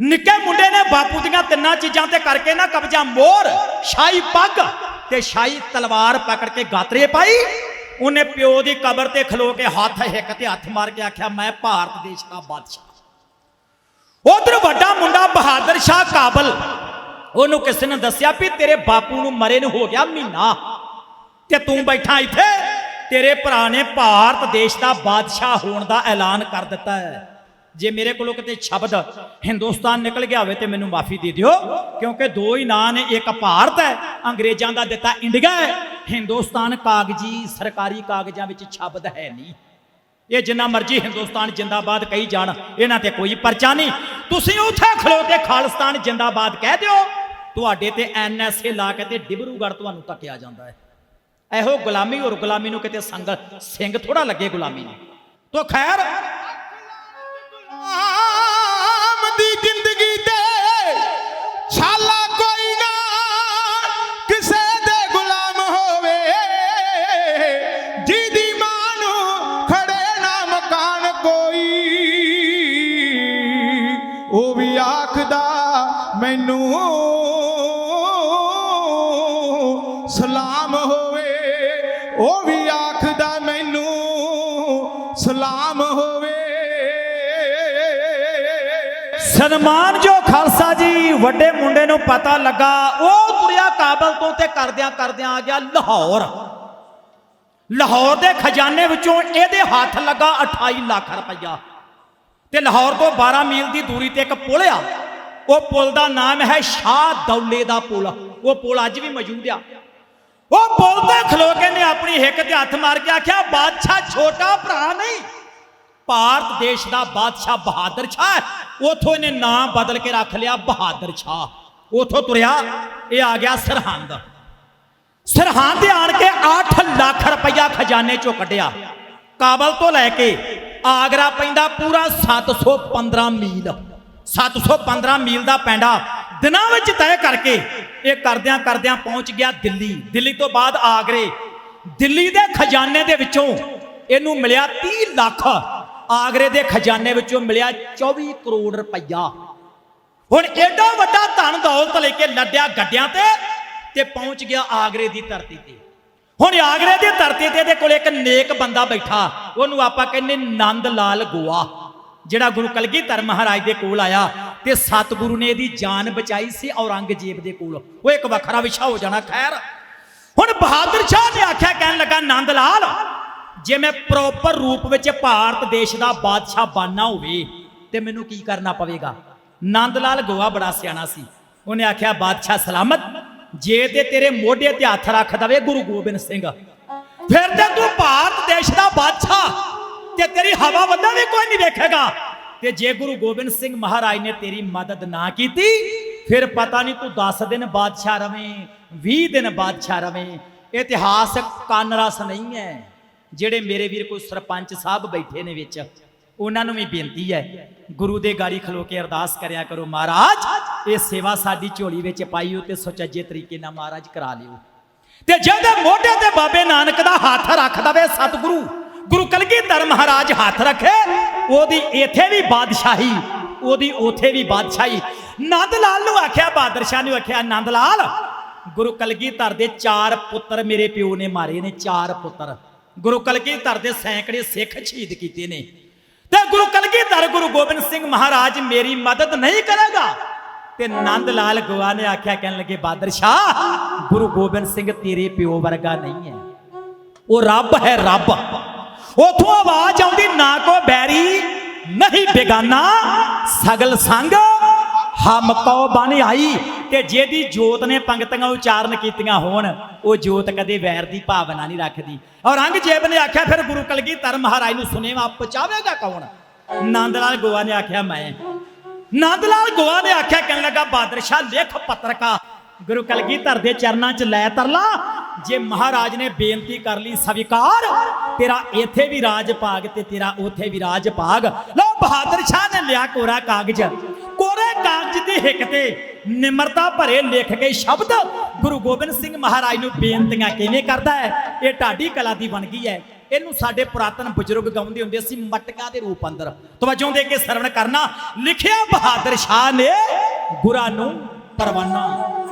ਨਿੱਕੇ ਮੁੰਡੇ ਨੇ ਬਾਪੂ ਦੀਆਂ ਤਿੰਨਾਂ ਚੀਜ਼ਾਂ ਤੇ ਕਰਕੇ ਨਾ ਕਬਜ਼ਾ ਮੋਰ ਸ਼ਾਹੀ ਪੱਗ ਤੇ ਸ਼ਾਹੀ ਤਲਵਾਰ ਪਕੜ ਕੇ ਗਾਤਰੇ ਪਾਈ। ਉਹਨੇ ਪਿਓ ਦੀ ਕਬਰ ਤੇ ਖਲੋ ਕੇ ਹੱਥ ਹਿੱਕ ਤੇ ਹੱਥ ਮਾਰ ਕੇ ਆਖਿਆ, ਮੈਂ ਭਾਰਤ ਦੇਸ਼ ਦਾ ਬਾਦਸ਼ਾਹ। ਉਧਰ ਵੱਡਾ ਮੁੰਡਾ ਬਹਾਦਰ ਸ਼ਾਹ ਕਾਬਲ, ਉਹਨੂੰ ਕਿਸੇ ਨੇ ਦੱਸਿਆ ਵੀ ਤੇਰੇ ਬਾਪੂ ਨੂੰ ਮਰੇ ਨੂੰ ਹੋ ਗਿਆ ਮਹੀਨਾ ਤੇ ਤੂੰ ਬੈਠਾ ਇੱਥੇ, ਤੇਰੇ ਭਰਾ ਨੇ ਭਾਰਤ ਦੇਸ਼ ਦਾ ਬਾਦਸ਼ਾਹ ਹੋਣ ਦਾ ਐਲਾਨ ਕਰ ਦਿੱਤਾ ਹੈ। ਜੇ ਮੇਰੇ ਕੋਲੋਂ ਕਿਤੇ ਸ਼ਬਦ ਹਿੰਦੁਸਤਾਨ ਨਿਕਲ ਗਿਆ ਹੋਵੇ ਤੇ ਮੈਨੂੰ ਮਾਫੀ ਦੇ ਦਿਓ, ਕਿਉਂਕਿ ਦੋ ਹੀ ਨਾਂ ਨੇ, ਇੱਕ ਭਾਰਤ ਹੈ, ਅੰਗਰੇਜ਼ਾਂ ਦਾ ਦਿੱਤਾ ਇੰਡੀਆ ਹੈ। ਹਿੰਦੁਸਤਾਨ ਕਾਗਜ਼ੀ, ਸਰਕਾਰੀ ਕਾਗਜ਼ਾਂ ਵਿੱਚ ਸ਼ਬਦ ਹੈ ਨਹੀਂ। ਇਹ ਜਿੰਨਾ ਮਰਜ਼ੀ ਹਿੰਦੁਸਤਾਨ ਜਿੰਦਾਬਾਦ ਕਹੀ ਜਾਣ, ਇਹਨਾਂ ਤੇ ਕੋਈ ਪਰਚਾ ਨਹੀਂ। ਤੁਸੀਂ ਉੱਥੇ ਖਲੋ ਕੇ ਖਾਲਿਸਤਾਨ ਜਿੰਦਾਬਾਦ ਕਹਿ ਦਿਓ, ਤੁਹਾਡੇ ਤੇ ਐਨਐਸਏ ਲਾ ਕੇ ਤੇ ਡਿਬਰੂਗੜ੍ਹ ਤੁਹਾਨੂੰ ਤੱਕਿਆ ਜਾਂਦਾ ਹੈ। ਇਹੋ ਗੁਲਾਮੀ ਔਰ ਗੁਲਾਮੀ ਨੂੰ ਕਿਤੇ ਸੰਗ ਸਿੰਘ ਥੋੜਾ ਲੱਗੇ ਗੁਲਾਮੀ ਨੂੰ। ਤੋ ਖੈਰ Ah! ਸਨਮਾਨ ਜੋ ਖਾਲਸਾ ਜੀ ਵੱਡੇ ਮੁੰਡੇ ਨੂੰ ਪਤਾ ਲੱਗਾ, ਉਹ ਤੁਰਿਆ ਕਾਬਲ ਤੋਂ ਤੇ ਕਰਦਿਆਂ ਕਰਦਿਆਂ ਆ ਗਿਆ ਲਾਹੌਰ। ਲਾਹੌਰ ਦੇ ਖਜ਼ਾਨੇ ਵਿੱਚੋਂ ਇਹਦੇ ਹੱਥ ਲੱਗਾ 28 ਲੱਖ ਰੁਪਈਆ। ਤੇ ਲਾਹੌਰ ਤੋਂ 12 ਮੀਲ ਦੀ ਦੂਰੀ ਤੇ ਇੱਕ ਪੁਲ ਆ। ਉਹ ਪੁਲ ਦਾ ਨਾਮ ਹੈ ਸ਼ਾਹ ਦੌਲੇ ਦਾ ਪੁਲ। ਉਹ ਪੁਲ ਅੱਜ ਵੀ ਮੌਜੂਦ ਆ। ਉਹ ਪੁਲ ਤੇ ਖਲੋ ਕੇ ਨੇ ਆਪਣੀ ਹਿੱਕ ਤੇ ਹੱਥ ਮਾਰ ਕੇ ਆਖਿਆ, ਬਾਦਸ਼ਾਹ ਛੋਟਾ ਭਰਾ ਨਹੀਂ ਭਾਰਤ ਦੇਸ਼ ਦਾ ਬਾਦਸ਼ਾਹ ਬਹਾਦਰ ਸ਼ਾਹ ਉਥੋਂ ਇਹਨੇ ਨਾਮ ਬਦਲ ਕੇ ਰੱਖ ਲਿਆ ਬਹਾਦਰ ਸ਼ਾਹ। ਉਥੋਂ ਤੁਰਿਆ, ਇਹ ਆ ਗਿਆ ਸਰਹੰਦ। ਸਰਹੰਦ ਆਣ ਕੇ 8 ਲੱਖ ਰੁਪਈਆ ਖਜ਼ਾਨੇ ਚੋਂ ਕੱਢਿਆ। ਕਾਬਲ ਤੋਂ ਲੈ ਕੇ ਆਗਰਾ ਪੈਂਦਾ ਪੂਰਾ 715 ਮੀਲ। 715 ਮੀਲ ਦਾ ਪੈਂਡਾ ਦਿਨਾਂ ਵਿੱਚ ਤੈਅ ਕਰਕੇ ਇਹ ਕਰਦਿਆਂ ਕਰਦਿਆਂ ਪਹੁੰਚ ਗਿਆ ਦਿੱਲੀ। ਦਿੱਲੀ ਤੋਂ ਬਾਅਦ ਆਗਰੇ। ਦਿੱਲੀ ਦੇ ਖਜ਼ਾਨੇ ਦੇ ਵਿੱਚੋਂ ਇਹਨੂੰ ਮਿਲਿਆ 30 ਲੱਖ ਆਗਰੇ ਦੇ ਖਜ਼ਾਨੇ ਵਿੱਚੋਂ ਮਿਲਿਆ 24 ਕਰੋੜ ਰੁਪਈਆ। ਹੁਣ ਐਡਾ ਵੱਡਾ ਧਨ ਦੌਲਤ ਲੈ ਕੇ ਲੱਡਿਆ ਗੱਡਿਆਂ ਤੇ ਤੇ ਪਹੁੰਚ ਗਿਆ ਆਗਰੇ ਦੀ ਧਰਤੀ ਤੇ। ਹੁਣ ਆਗਰੇ ਦੀ ਧਰਤੀ ਤੇ ਇਹਦੇ ਕੋਲ ਇੱਕ ਨੇਕ ਬੰਦਾ ਬੈਠਾ, ਉਹਨੂੰ ਆਪਾਂ ਕਹਿੰਦੇ ਨੰਦ ਲਾਲ ਗੋਆ, ਜਿਹੜਾ ਗੁਰੂ ਕਲਗੀਧਰ ਮਹਾਰਾਜ ਦੇ ਕੋਲ ਆਇਆ ਤੇ ਸਤਿਗੁਰੂ ਨੇ ਇਹਦੀ ਜਾਨ ਬਚਾਈ ਸੀ ਔਰੰਗਜ਼ੇਬ ਦੇ ਕੋਲ। ਉਹ ਇੱਕ ਵੱਖਰਾ ਵਿਸ਼ਾ ਹੋ ਜਾਣਾ, ਖੈਰ। ਹੁਣ ਬਹਾਦਰ ਸ਼ਾਹ ਨੇ ਆਖਿਆ, ਕਹਿਣ ਲੱਗਾ ਨੰਦ ਲਾਲ ਜੇ ਮੈਂ ਪ੍ਰੋਪਰ ਰੂਪ ਵਿੱਚ ਭਾਰਤ ਦੇਸ਼ ਦਾ ਬਾਦਸ਼ਾਹ ਬਣਨਾ ਹੋਵੇ, ਤੇ ਮੈਨੂੰ ਕੀ ਕਰਨਾ ਪਵੇਗਾ? ਨੰਦ ਲਾਲ ਗੋਆ ਬੜਾ ਸਿਆਣਾ ਸੀ। ਉਹਨੇ ਆਖਿਆ, ਬਾਦਸ਼ਾਹ ਸਲਾਮਤ, ਜੇ ਤੇ ਤੇਰੇ ਮੋਢੇ ਤੇ ਹੱਥ ਰੱਖ ਦਵੇ ਗੁਰੂ ਗੋਬਿੰਦ ਸਿੰਘ, ਫਿਰ ਤੇ ਤੂੰ ਭਾਰਤ ਦੇਸ਼ ਦਾ ਬਾਦਸ਼ਾਹ ਤੇ ਤੇਰੀ ਹਵਾ ਵੱਧਾ ਵੀ ਕੋਈ ਨਹੀਂ ਵੇਖੇਗਾ। ਤੇ ਜੇ ਗੁਰੂ ਗੋਬਿੰਦ ਸਿੰਘ ਮਹਾਰਾਜ ਨੇ ਤੇਰੀ ਮਦਦ ਨਾ ਕੀਤੀ, ਫਿਰ ਪਤਾ ਨਹੀਂ ਤੂੰ 10 ਦਿਨ ਬਾਦਸ਼ਾਹ ਰਵੇਂ 20 ਦਿਨ ਬਾਦਸ਼ਾਹ ਰਵੇਂ। ਇਤਿਹਾਸ ਕਾਨਰਸ ਨਹੀਂ ਹੈ। ਜਿਹੜੇ ਮੇਰੇ ਵੀਰ ਕੋਈ ਸਰਪੰਚ ਸਾਹਿਬ ਬੈਠੇ ਨੇ ਵਿੱਚ, ਉਹਨਾਂ ਨੂੰ ਵੀ ਬੇਨਤੀ ਹੈ, ਗੁਰੂ ਦੇ ਗਾੜੀ ਖਲੋ ਕੇ ਅਰਦਾਸ ਕਰਿਆ ਕਰੋ, ਮਹਾਰਾਜ, ਇਹ ਸੇਵਾ ਸਾਡੀ ਝੋਲੀ ਵਿੱਚ ਪਾਈਓ ਤੇ ਸੁਚੱਜੇ ਤਰੀਕੇ ਨਾਲ ਮਹਾਰਾਜ ਕਰਾ ਲਿਓ। ਤੇ ਜਿਹਦੇ ਮੋਢੇ ਤੇ ਬਾਬੇ ਨਾਨਕ ਦਾ ਹੱਥ ਰੱਖ ਦਵੇ ਸਤਿਗੁਰੂ, ਗੁਰੂ ਕਲਗੀਧਰ ਮਹਾਰਾਜ ਹੱਥ ਰੱਖੇ, ਉਹਦੀ ਇੱਥੇ ਵੀ ਬਾਦਸ਼ਾਹੀ, ਉਹਦੀ ਉਥੇ ਵੀ ਬਾਦਸ਼ਾਹੀ। ਨੰਦ ਲਾਲ ਨੂੰ ਆਖਿਆ ਬਹਾਦਰ ਸ਼ਾਹ ਨੂੰ ਆਖਿਆ ਨੰਦ ਲਾਲ ਗੁਰੂ ਕਲਗੀਧਰ ਦੇ ਚਾਰ ਪੁੱਤਰ ਮੇਰੇ ਪਿਓ ਨੇ ਮਾਰੇ ਨੇ, ਚਾਰ ਪੁੱਤਰ। ਗੁਰੂ ਕਲਗੀਧਰ ਦੇ ਸੈਂਕੜੇ ਸਿੱਖ ਸ਼ਹੀਦ ਕੀਤੇ ਨੇ। ਤੇ ਗੁਰੂ ਕਲਗੀਧਰ ਗੁਰੂ ਗੋਬਿੰਦ ਸਿੰਘ ਮਹਾਰਾਜ ਮੇਰੀ ਮਦਦ ਨਹੀਂ ਕਰੇਗਾ। ਤੇ ਨੰਦ ਲਾਲ ਗੋਆ ਨੇ ਆਖਿਆ, ਕਹਿਣ ਲੱਗੇ ਬਹਾਦਰ ਸ਼ਾਹ, ਗੁਰੂ ਗੋਬਿੰਦ ਸਿੰਘ ਤੇਰੇ ਪਿਓ ਵਰਗਾ ਨਹੀਂ ਹੈ। ਉਹ ਰੱਬ ਹੈ ਰੱਬ। ਉਥੋਂ ਆਵਾਜ਼ ਆਉਂਦੀ, ਨਾ ਕੋ ਬੈਰੀ, ਨਹੀਂ ਬੇਗਾਨਾ, ਸਗਲ ਸੰਗ, ਹਮ ਕੋ ਬਨ ਆਈ। ਤੇ ਜਿਹਦੀ ਜੋਤ ਨੇ ਪੰਕਤੀਆਂ ਉਚਾਰਨ ਕੀਤੀਆਂ ਹੋਣ, ਉਹ ਜੋਤ ਕਦੇ ਵੈਰ ਦੀ ਭਾਵਨਾ ਨਹੀਂ ਰੱਖਦੀ। ਔਰੰਗਜ਼ੇਬ ਨੇ ਆਖਿਆ, ਫਿਰ ਗੁਰੂ ਕਲਗੀਧਰ ਮਹਾਰਾਜ ਨੂੰ ਸੁਨੇਵਾ ਪਹੁੰਚਾਵੇਗਾ ਕੌਣ? ਨੰਦ ਲਾਲ ਗੋਆ ਨੇ ਆਖਿਆ, ਮੈਂ। ਨੰਦ ਲਾਲ ਗੋਆ ਨੇ ਆਖਿਆ, ਕਹਿਣ ਲੱਗਾ ਬਹਾਦਰ ਸ਼ਾਹ ਪੱਤਰਕਾ, ਗੁਰੂ ਕਲਗੀਧਰ ਦੇ ਚਰਨਾਂ 'ਚ ਲੈ ਤਰਲਾ। ਜੇ ਮਹਾਰਾਜ ਨੇ ਬੇਨਤੀ ਕਰ ਲਈ, ਸਵੀਕਾਰ, ਤੇਰਾ ਇੱਥੇ ਵੀ ਰਾਜ ਭਾਗ ਤੇ ਤੇਰਾ ਉੱਥੇ ਵੀ ਰਾਜ ਭਾਗ। ਲਓ, ਬਹਾਦਰ ਸ਼ਾਹ ਨੇ ਲਿਆ ਕੋਰਾ ਕਾਗਜ਼। ਕੋਰੇ ਕਾਗਜ਼ ਦੀ ਹਿੱਕ ਤੇ ਨਿਮਰਤਾ ਭਰੇ ਲਿਖ ਗਏ ਸ਼ਬਦ ਗੁਰੂ ਗੋਬਿੰਦ ਸਿੰਘ ਮਹਾਰਾਜ ਨੂੰ ਬੇਨਤੀਆਂ ਕਿਵੇਂ ਕਰਦਾ ਹੈ? ਇਹ ਢਾਡੀ ਕਲਾ ਦੀ ਬਣ ਗਈ ਹੈ। ਇਹਨੂੰ ਸਾਡੇ ਪੁਰਾਤਨ ਬਜ਼ੁਰਗ ਗਾਉਂਦੇ ਹੁੰਦੇ ਸੀ ਮਟਕਾ ਦੇ ਰੂਪ ਅੰਦਰ। ਤਵੱਜੋ ਦੇ ਕੇ ਸਰਵਣ ਕਰਨਾ, ਲਿਖਿਆ ਬਹਾਦਰ ਸ਼ਾਹ ਨੇ ਗੁਰਾਂ ਨੂੰ ਪਰਵਾਨਾ।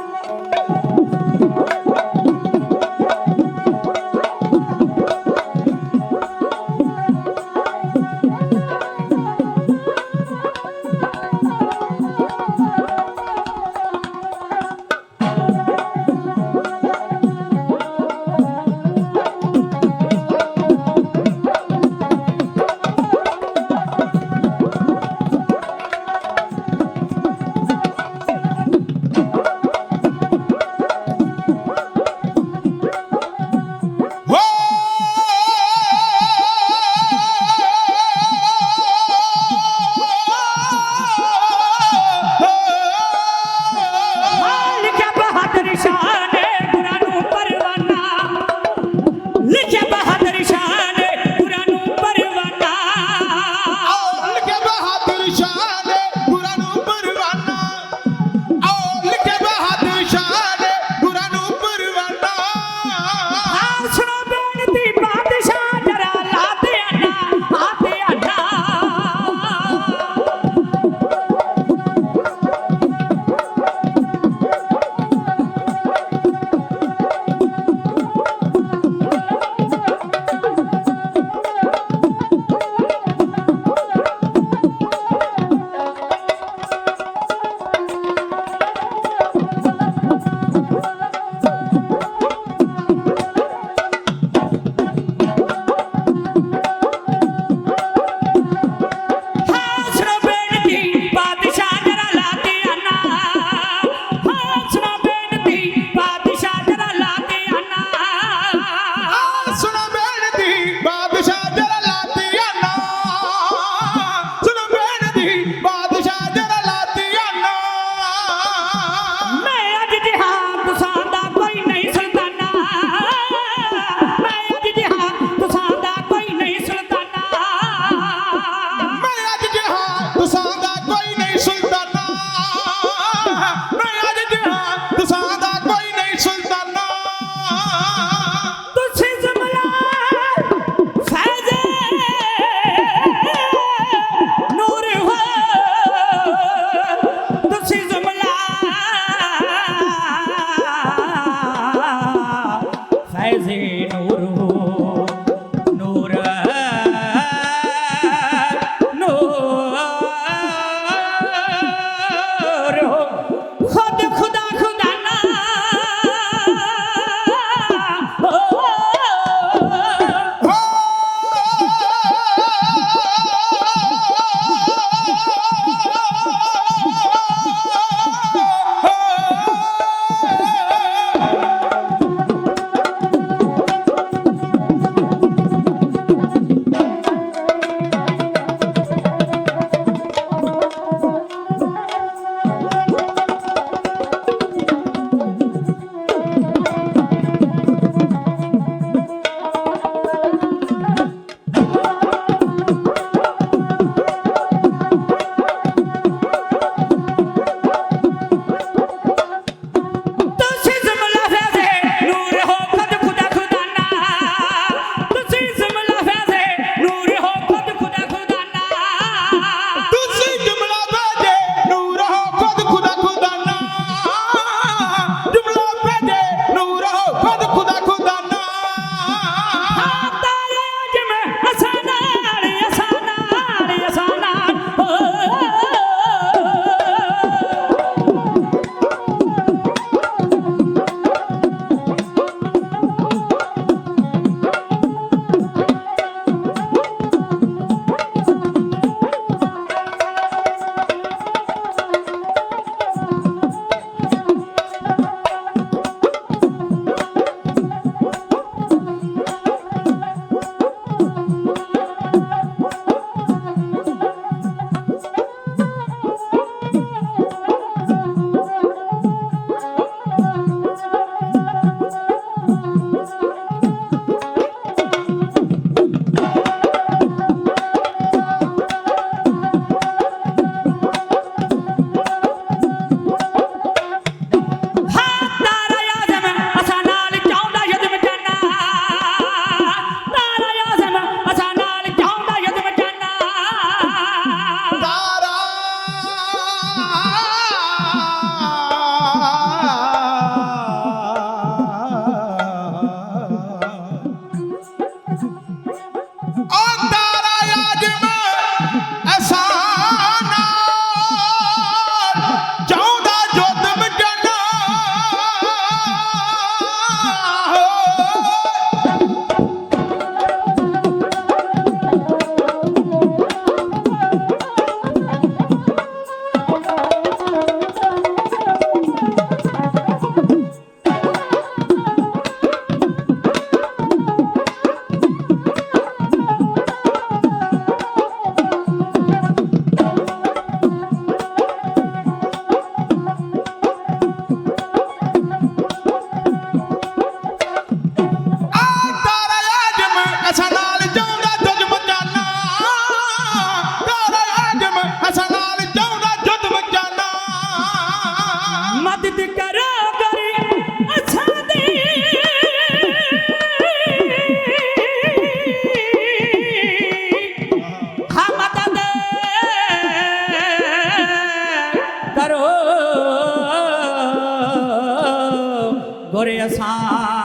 ਗੁਰ ਅਸਾਂ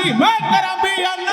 Fatima, Karambiyana.